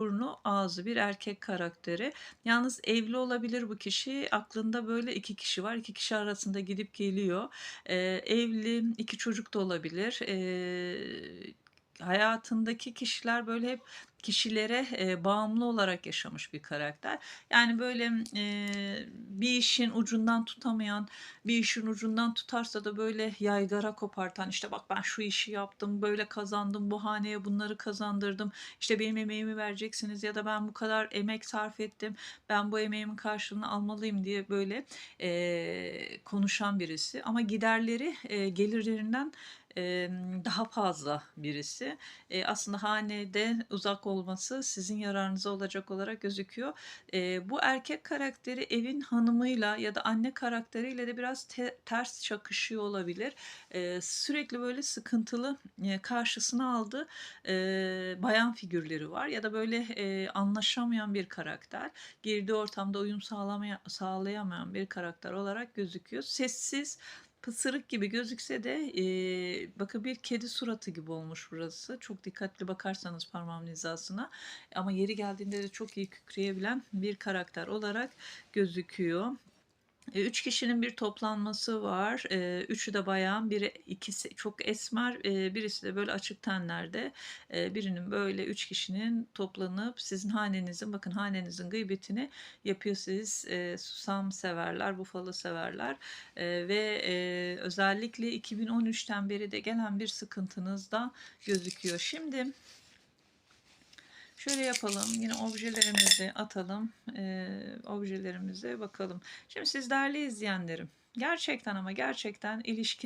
burnu, ağzı bir erkek karakteri. Yalnız evli olabilir bu kişi. Aklında böyle 2 kişi var. 2 kişi arasında gidip geliyor. Eee, evli, 2 çocuk da olabilir. Eee, hayatındaki kişiler böyle hep kişilere, eee, bağımlı olarak yaşamış bir karakter. Yani böyle, eee, bir işin ucundan tutamayan, bir işin ucundan tutarsa da böyle yaygara kopartan, işte, "Bak ben şu işi yaptım, böyle kazandım, bu haneye bunları kazandırdım, işte, benim emeğimi vereceksiniz ya da ben bu kadar emek sarf ettim, ben bu emeğimin karşılığını almalıyım." diye böyle, eee, konuşan birisi ama giderleri, eee, gelirlerinden, daha fazla birisi. Aslında hanede uzak olması sizin yararınıza olacak olarak gözüküyor. Bu erkek karakteri evin hanımıyla ya da anne karakteriyle de biraz te ters çakışıyor olabilir. Sürekli böyle sıkıntılı, karşısına aldığı, bayan figürleri var ya da böyle, anlaşamayan bir karakter. Girdiği ortamda uyum sağlamaya sağlayamayan bir karakter olarak gözüküyor. Sessiz, pısırık gibi gözükse de, eee, bakın bir kedi suratı gibi olmuş burası. Çok dikkatli bakarsanız parmağımın hizasına ama yeri geldiğinde de çok iyi kükreyebilen bir karakter olarak gözüküyor. Eee, 3 kişinin bir toplanması var. Eee, üçü de bayan, biri ikisi çok esmer, eee, birisi de böyle açık tenlerde. Birinin böyle 3 kişinin toplanıp sizin hanenizin, bakın hanenizin gıybetini yapıyor. Siz, susam severler, bufalo severler, ve, özellikle 2013'ten beri de gelen bir sıkıntınız da gözüküyor. Şimdi şöyle yapalım, yine objelerimizi atalım, eee, objelerimize bakalım. Şimdi siz değerli izleyenlerim, gerçekten ama gerçekten ilişki